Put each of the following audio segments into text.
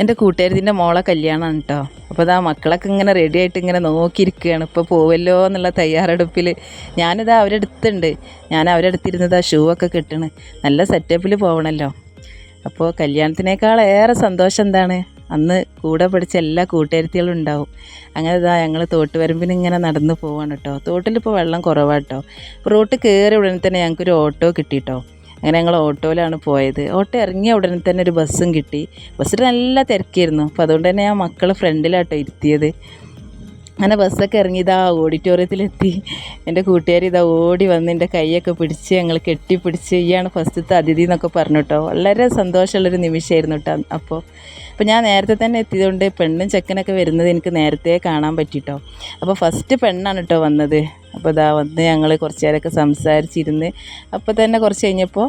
എന്റെ കൂട്ടുകാരത്തിന്റെ മോളെ കല്യാണമാണ് കേട്ടോ അപ്പോൾ അതാ മക്കളൊക്കെ ഇങ്ങനെ റെഡി ആയിട്ട് ഇങ്ങനെ നോക്കിയിരിക്കുകയാണ്. ഇപ്പോൾ പോവല്ലോ എന്നുള്ള തയ്യാറെടുപ്പിൽ ഞാനിതാ അവരെടുത്തുണ്ട് ഞാൻ അവരെടുത്തിരുന്നത് ആ ഷൂ ഒക്കെ കിട്ടണ്. നല്ല സെറ്റപ്പിൽ പോകണമല്ലോ അപ്പോൾ കല്യാണത്തിനേക്കാൾ ഏറെ സന്തോഷം എന്താണ്? അന്ന് കൂടെ പഠിച്ച എല്ലാ കൂട്ടുകാരത്തികളും ഉണ്ടാവും. അങ്ങനെ ഇതാ ഞങ്ങൾ തോട്ടുവരമ്പിന് ഇങ്ങനെ നടന്ന് പോവാണ് കേട്ടോ തോട്ടിലിപ്പോൾ വെള്ളം കുറവാണ് കേട്ടോ റോട്ട് കയറി ഉടനെ തന്നെ ഞങ്ങൾക്കൊരു ഓട്ടോ കിട്ടിട്ടോ. അങ്ങനെ ഞങ്ങൾ ഓട്ടോയിലാണ് പോയത്. ഓട്ടോ ഇറങ്ങിയ ഉടനെ തന്നെ ഒരു ബസ്സും കിട്ടി. ബസ്സിൽ നല്ല തിരക്കായിരുന്നു. അപ്പോൾ അതുകൊണ്ട് തന്നെ ഞാൻ മക്കളെ ഫ്രണ്ടിലാട്ടോ ഇരുത്തിയത്. അങ്ങനെ ബസ്സൊക്കെ ഇറങ്ങി ഇതാ ഓഡിറ്റോറിയത്തിലെത്തി. എന്റെ കൂട്ടുകാർ ഇതാ ഓടി വന്ന് എന്റെ കൈയൊക്കെ പിടിച്ച് ഞങ്ങൾ കെട്ടിപ്പിടിച്ച് ഇയാണ് ഫസ്റ്റത്തെ അതിഥി എന്നൊക്കെ പറഞ്ഞു കേട്ടോ. വളരെ സന്തോഷമുള്ളൊരു നിമിഷമായിരുന്നു കേട്ടോ അപ്പോൾ. അപ്പോൾ ഞാൻ നേരത്തെ തന്നെ എത്തിയതുകൊണ്ട് പെണ്ണും ചെക്കനൊക്കെ വരുന്നത് എനിക്ക് നേരത്തെ കാണാൻ പറ്റിട്ടോ അപ്പോൾ ഫസ്റ്റ് പെണ്ണാണ് കേട്ടോ വന്നത്. അപ്പോൾ ഇതാ വന്ന് ഞങ്ങൾ കുറച്ച് നേരമൊക്കെ സംസാരിച്ചിരുന്ന്. അപ്പോൾ തന്നെ കുറച്ച് കഴിഞ്ഞപ്പോൾ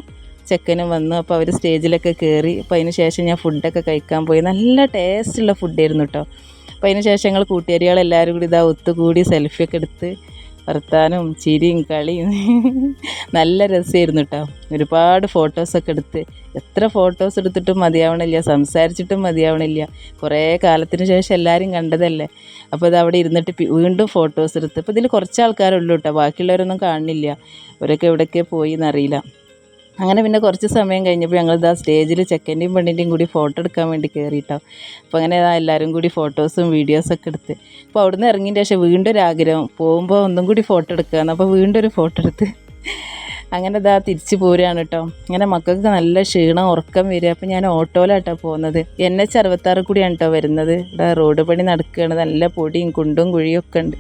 ചെക്കനും വന്നു. അപ്പോൾ അവർ സ്റ്റേജിലൊക്കെ കയറി. അപ്പോൾ അതിന് ശേഷം ഞാൻ ഫുഡൊക്കെ കഴിക്കാൻ പോയി. നല്ല ടേസ്റ്റുള്ള ഫുഡായിരുന്നു കേട്ടോ. അപ്പോൾ അതിന് ശേഷം ഞങ്ങൾ കൂട്ടുകാരികളെല്ലാവരും കൂടി ഇതാ ഒത്തുകൂടി സെൽഫിയൊക്കെ എടുത്ത് വർത്താനും ചിരിയും കളിയും. നല്ല രസമായിരുന്നു കേട്ടോ ഒരുപാട് ഫോട്ടോസൊക്കെ എടുത്ത്. എത്ര ഫോട്ടോസ് എടുത്തിട്ടും മതിയാവണില്ല സംസാരിച്ചിട്ടും മതിയാവണില്ല. കുറേ കാലത്തിന് ശേഷം എല്ലാവരും കണ്ടതല്ലേ? അപ്പോൾ ഇത് അവിടെ ഇരുന്നിട്ട് വീണ്ടും ഫോട്ടോസ് എടുത്ത്. അപ്പോൾ ഇതിൽ കുറച്ച് ആൾക്കാരുള്ളൂ കേട്ടോ ബാക്കിയുള്ളവരൊന്നും കാണുന്നില്ല. അവരൊക്കെ എവിടെയൊക്കെ പോയി എന്നറിയില്ല. അങ്ങനെ പിന്നെ കുറച്ച് സമയം കഴിഞ്ഞപ്പോൾ ഞങ്ങൾ ഇതാ സ്റ്റേജിൽ ചെക്കന്റെയും പെണ്ണിന്റെയും കൂടി ഫോട്ടോ എടുക്കാൻ വേണ്ടി കയറിയിട്ടോ അപ്പോൾ അങ്ങനെ എല്ലാവരും കൂടി ഫോട്ടോസും വീഡിയോസൊക്കെ എടുത്ത്. അപ്പോൾ അവിടുന്ന് ഇറങ്ങിയതിന്റെ ശേഷം വീണ്ടും ഒരു ആഗ്രഹം പോകുമ്പോൾ ഒന്നും കൂടി ഫോട്ടോ എടുക്കാമെന്ന് അപ്പോൾ വീണ്ടും ഒരു ഫോട്ടോ എടുത്ത്. അങ്ങനെ ഇതാ തിരിച്ചു പോരുകയാണ് കേട്ടോ. ഇങ്ങനെ മക്കൾക്ക് നല്ല ക്ഷീണം ഉറക്കം വരിക. അപ്പോൾ ഞാൻ ഓട്ടോയിലാട്ടോ പോകുന്നത്. എൻ എച്ച് അറുപത്താറ് കൂടിയാണ് കേട്ടോ വരുന്നത്. ഇവിടെ റോഡ് പണി നടക്കുകയാണ്. നല്ല പൊടിയും കുണ്ടും കുഴിയും ഒക്കെ ഉണ്ട്.